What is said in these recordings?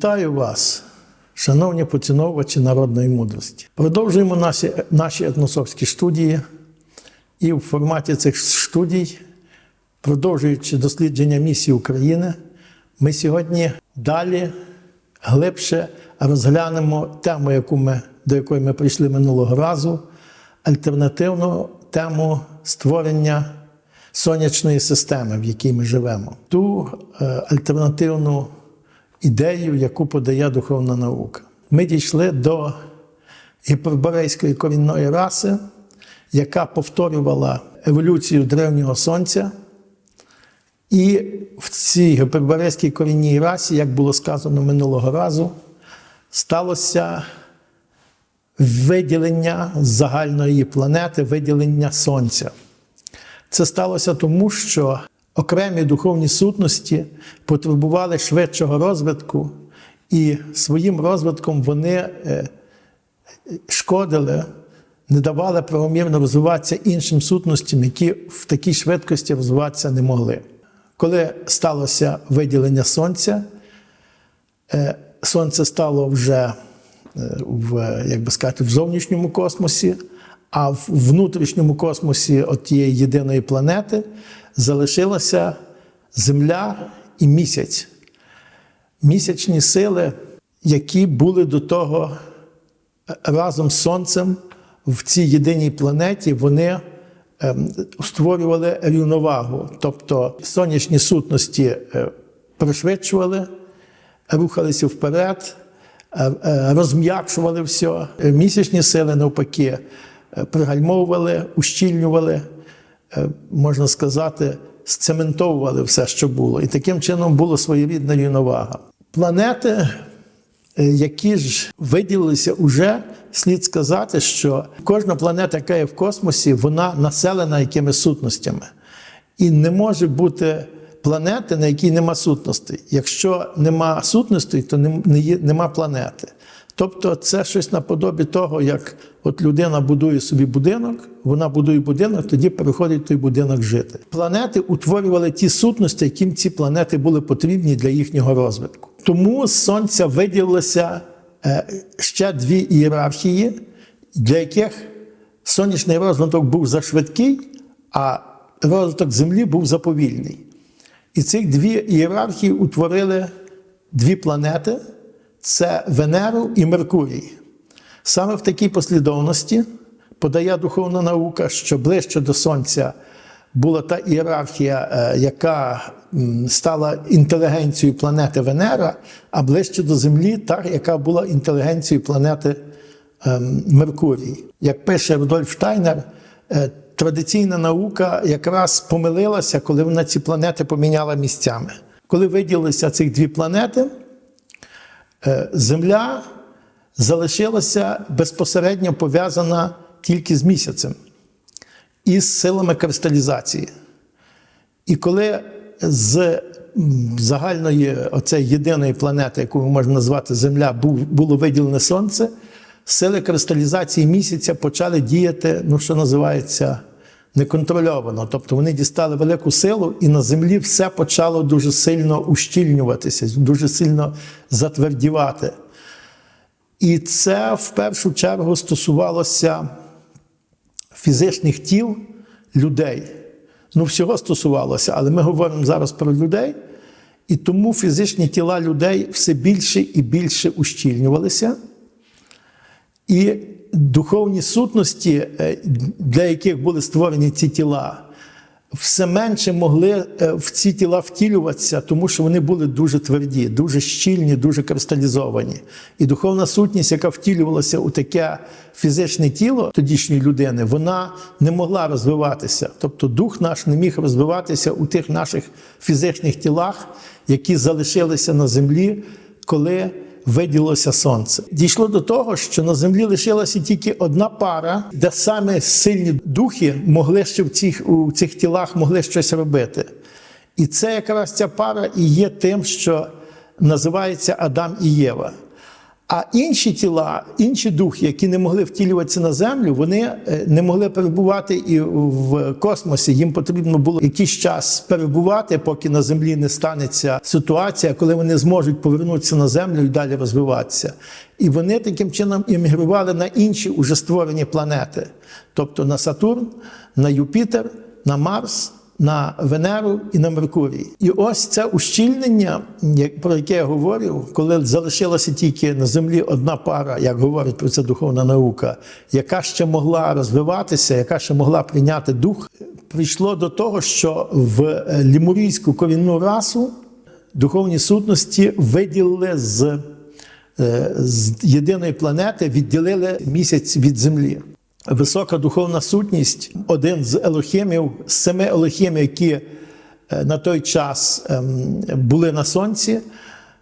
Вітаю вас, шановні поціновувачі народної мудрості. Продовжуємо наші, наші етносовські студії, і в форматі цих студій, продовжуючи дослідження місії України, ми сьогодні далі глибше розглянемо тему, яку ми, до якої ми прийшли минулого разу, альтернативну тему створення сонячної системи, в якій ми живемо. Ту е, альтернативну ідею, яку подає духовна наука. Ми дійшли до гіперборейської корінної раси, яка повторювала еволюцію древнього сонця. І в цій гіперборейській корінній расі, як було сказано минулого разу, сталося виділення загальної планети, виділення Сонця. Це сталося тому, що окремі духовні сутності потребували швидшого розвитку, і своїм розвитком вони е, шкодили, не давали правомірно розвиватися іншим сутностям, які в такій швидкості розвиватися не могли. Коли сталося виділення сонця, е, сонце стало вже е, в, як би сказати, в зовнішньому космосі, а в внутрішньому космосі от тієї єдиної планети залишилася Земля і місяць. Місячні сили, які були до того разом з Сонцем в цій єдиній планеті, вони ем, створювали рівновагу. Тобто сонячні сутності е, пришвидшували, рухалися вперед, е, е, розм'якшували все. Місячні сили, навпаки, е, пригальмовували, ущільнювали, е, можна сказати, сцементовували все, що було. І таким чином була своєрідна рівновага. Планети, е, які ж виділилися уже, слід сказати, що кожна планета, яка є в космосі, вона населена якимись сутностями. І не може бути планети, на якій нема сутностей. Якщо нема сутностей, то нема планети. Тобто це щось наподобі того, як от людина будує собі будинок, вона будує будинок, тоді переходить той будинок жити. Планети утворювали ті сутності, яким ці планети були потрібні для їхнього розвитку. Тому з Сонця виділилося е, ще дві ієрархії, для яких сонячний розвиток був зашвидкий, а розвиток Землі був заповільний. І цих дві ієрархії утворили дві планети це Венеру і Меркурій. Саме в такій послідовності подає духовна наука, що ближче до Сонця була та ієрархія, е, яка стала інтелігенцією планети Венера, а ближче до Землі та, яка була інтелігенцією планети ем, Меркурій. Як пише Рудольф Штайнер, е, традиційна наука якраз помилилася, коли вона ці планети поміняла місцями. Коли виділилися цих дві планети, Земля залишилася безпосередньо пов'язана тільки з місяцем і з силами кристалізації. І коли з загальної оцеї єдиної планети, яку можемо назвати Земля, було виділене Сонце, сили кристалізації місяця почали діяти, ну що називається, неконтрольовано. Тобто вони дістали велику силу, і на землі все почало дуже сильно ущільнюватися, дуже сильно затвердівати. І це в першу чергу стосувалося фізичних тіл людей. Ну, всього стосувалося, але ми говоримо зараз про людей. І тому фізичні тіла людей все більше і більше ущільнювалися. І духовні сутності, е, для яких були створені ці тіла, все менше могли е, в ці тіла втілюватися, тому що вони були дуже тверді, дуже щільні, дуже кристалізовані. І духовна сутність, яка втілювалася у таке фізичне тіло тодішньої людини, вона не могла розвиватися. Тобто дух наш не міг розвиватися у тих наших фізичних тілах, які залишилися на землі, коли виділилося сонце. Дійшло до того, що на землі лишилася тільки одна пара, де саме сильні духи могли ще в цих, у цих тілах могли щось робити. І це якраз ця пара і є тим, що називається Адам і Єва. А інші тіла, інші духи, які не могли втілюватися на землю, вони е, не могли перебувати і в космосі. Їм потрібно було якийсь час перебувати, поки на землі не станеться ситуація, коли вони зможуть повернутися на землю і далі розвиватися. І вони таким чином іммігрували на інші уже створені планети, тобто на Сатурн, на Юпітер, на Марс на Венеру і на Меркурій. І ось це ущільнення, про яке я говорив, коли залишилася тільки на землі одна пара, як говорить про це духовна наука, яка ще могла розвиватися, яка ще могла прийняти дух, прийшло до того, що в е, лімурійську корінну расу духовні сутності виділили з, е, з єдиної планети, відділили місяць від землі. Висока духовна сутність, один з елохімів, з семи елохімів, які е, на той час ем, були на сонці.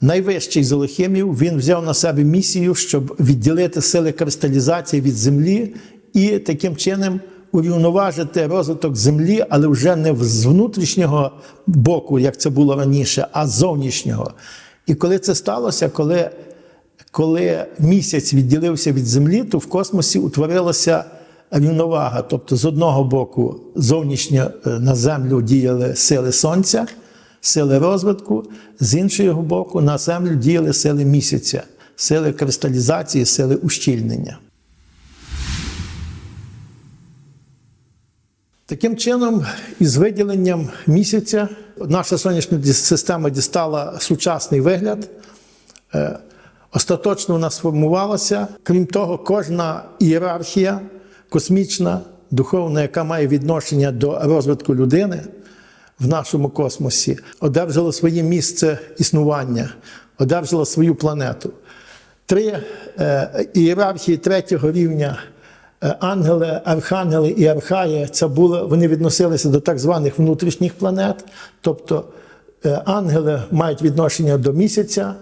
Найвищий з елохімів, він взяв на себе місію, щоб відділити сили кристалізації від землі і таким чином урівноважити розвиток землі, але вже не з внутрішнього боку, як це було раніше, а з зовнішнього. І коли це сталося, коли коли місяць відділився від землі, то в космосі утворилася рівновага. Тобто, з одного боку, зовнішньо е, на землю діяли сили сонця, сили розвитку, з іншого боку, на землю діяли сили місяця, сили кристалізації, сили ущільнення. Таким чином, із виділенням місяця наша сонячна система дістала сучасний вигляд. Остаточно вона сформувалася. Крім того, кожна ієрархія космічна, духовна, яка має відношення до розвитку людини в нашому космосі, одержала своє місце існування, одержала свою планету. Три е, ієрархії третього рівня. е, Ангели, архангели і архаї це було, вони відносилися до так званих внутрішніх планет. Тобто е, ангели мають відношення до місяця,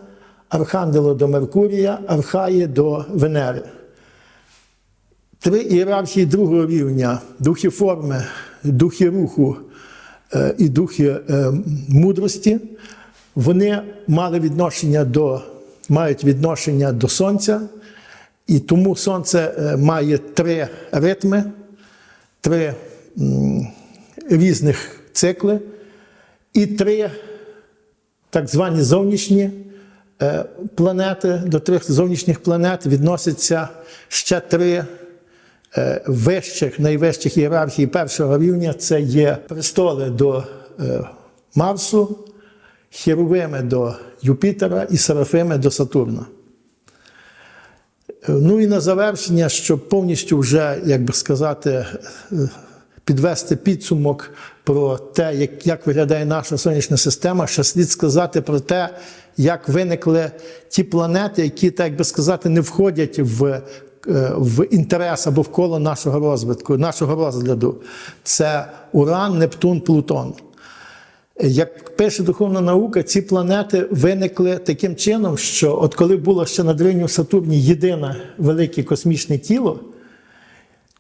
архангели до Меркурія, архаї до Венери. Три ієрархії другого рівня духи форми, духи руху е, і духи е, мудрості, вони мали відношення до, мають відношення до Сонця, і тому Сонце е, має три ритми, три різних цикли і три так звані зовнішні планети, до трьох зовнішніх планет відносяться ще три е, вищих, найвищих ієрархій першого рівня це є престоли до е, Марсу, херовими до Юпітера і серафими до Сатурна. Е, Ну і на завершення, щоб повністю вже, як би сказати, е, підвести підсумок про те, як, як виглядає наша сонячна система, ще слід сказати про те, як виникли ті планети, які, так би сказати, не входять в, е, в інтерес або в коло нашого розвитку, нашого розгляду. Це Уран, Нептун, Плутон. Як пише духовна наука, ці планети виникли таким чином, що от коли було ще на древньому Сатурні єдине велике космічне тіло,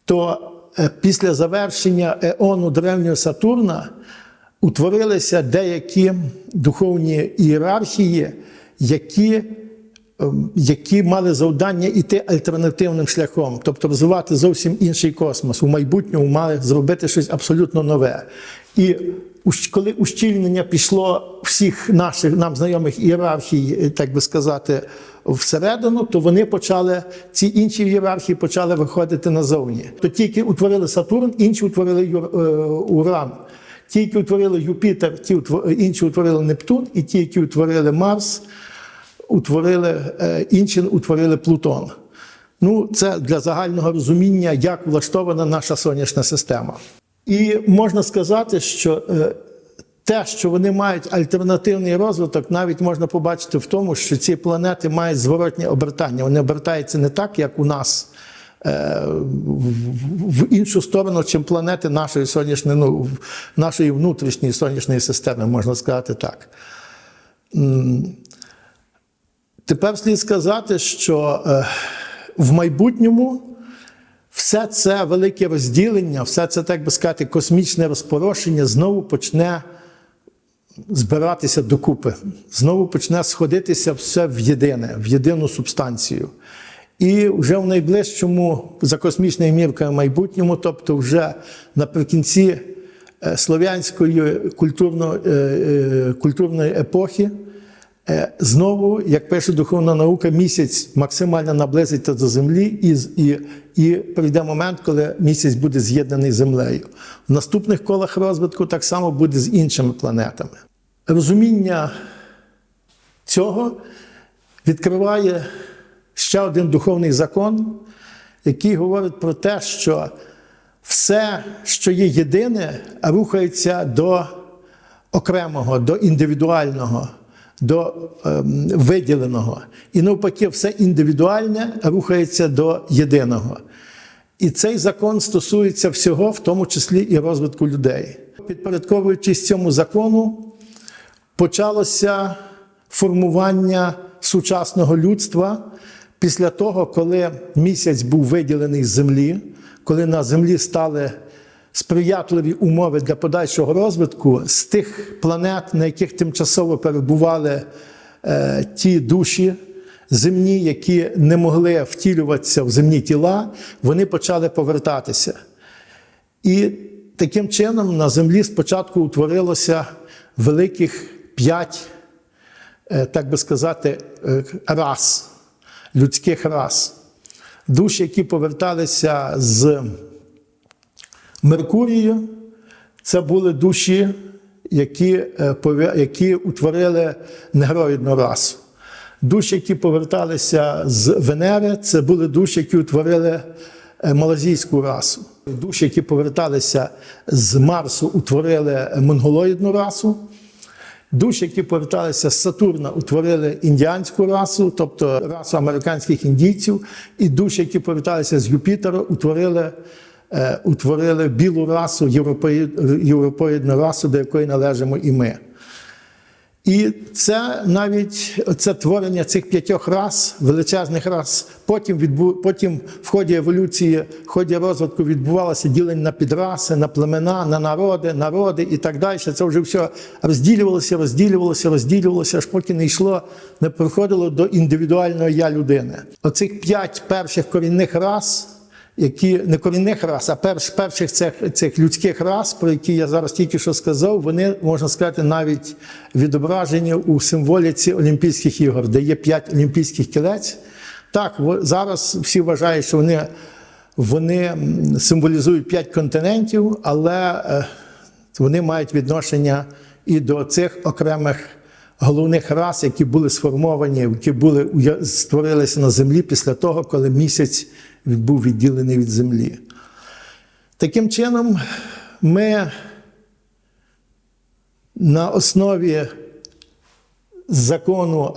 то після завершення еону древнього Сатурна утворилися деякі духовні ієрархії, які, ем, які мали завдання йти альтернативним шляхом, тобто розвивати зовсім інший космос. У майбутньому мали зробити щось абсолютно нове. І коли ущільнення пішло всіх наших нам знайомих ієрархій, так би сказати, всередину, то вони почали, ці інші ієрархії почали виходити назовні. То тільки утворили Сатурн, інші утворили е, Уран. Ті, які утворили Юпітер, ті інші утворили Нептун, і ті, які утворили Марс, утворили, е, інші утворили Плутон. Ну, це для загального розуміння, як влаштована наша сонячна система. І можна сказати, що е, те, що вони мають альтернативний розвиток, навіть можна побачити в тому, що ці планети мають зворотнє обертання. Вони обертаються не так, як у нас. е, в- В іншу сторону, чим планети нашої сонячної, ну, нашої внутрішньої сонячної системи, можна сказати так. Тепер слід сказати, що е, в майбутньому все це велике розділення, все це, так би сказати, космічне розпорошення знову почне збиратися докупи. Знову почне сходитися все в єдине, в єдину субстанцію. І вже в найближчому за космічною міркою майбутньому, тобто вже наприкінці е, слов'янської культурно, е, е, епохи, знову, як пише духовна наука, місяць максимально наблизиться до землі, і, і, і прийде момент, коли місяць буде з'єднаний з землею. В наступних колах розвитку так само буде з іншими планетами. Розуміння цього відкриває ще один духовний закон, який говорить про те, що все, що є єдине, рухається до окремого, до індивідуального, до ем, виділеного. І навпаки, все індивідуальне рухається до єдиного. І цей закон стосується всього, в тому числі і розвитку людей. Підпорядковуючись цьому закону, почалося формування сучасного людства після того, коли місяць був виділений з землі, коли на землі стали сприятливі умови для подальшого розвитку з тих планет, на яких тимчасово перебували е, ті душі земні, які не могли втілюватися в земні тіла, вони почали повертатися. І таким чином на землі спочатку утворилося великих п'ять, е, так би сказати, е, рас, людських рас. Душі, які поверталися з Меркурію, це були душі, які, е, які утворили негроїдну расу. Душі, які поверталися з Венери, це були душі, які утворили е, малазійську расу. Душі, які поверталися з Марсу, утворили монголоїдну расу. Душі, які поверталися з Сатурна, утворили індіанську расу, тобто расу американських індійців, і душі, які поверталися з Юпітера, утворили, утворили білу расу, європоїд- європоїдну расу, до якої належимо і ми. І це навіть це творення цих п'ятьох рас, величезних рас, потім відбу, потім в ході еволюції, в ході розвитку відбувалося ділення на підраси, на племена, на народи, народи і так далі. Це вже все розділювалося, розділювалося, розділювалося, аж поки не йшло, не приходило до індивідуального я людини. Оцих п'ять перших корінних рас. Які не корінних рас, а перш, перших цих, цих людських рас, про які я зараз тільки що сказав, вони можна сказати навіть відображені у символіці Олімпійських ігор, де є п'ять олімпійських кілець. Так, зараз всі вважають, що вони, вони символізують п'ять континентів, але е, вони мають відношення і до цих окремих головних рас, які були сформовані, які були створилися на землі після того, коли місяць був відділений від землі. Таким чином, ми на основі закону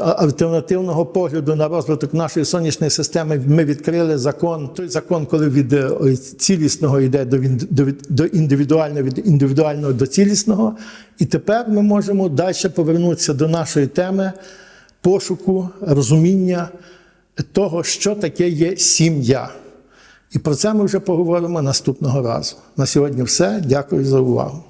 альтернативного погляду на розвиток нашої сонячної системи ми відкрили закон. Той закон, коли від е, цілісного йде до, до індивідуального, від індивідуального до цілісного. І тепер ми можемо далі повернутися до нашої теми пошуку, розуміння того, що таке є сім'я. І про це ми вже поговоримо наступного разу. На сьогодні все. Дякую за увагу.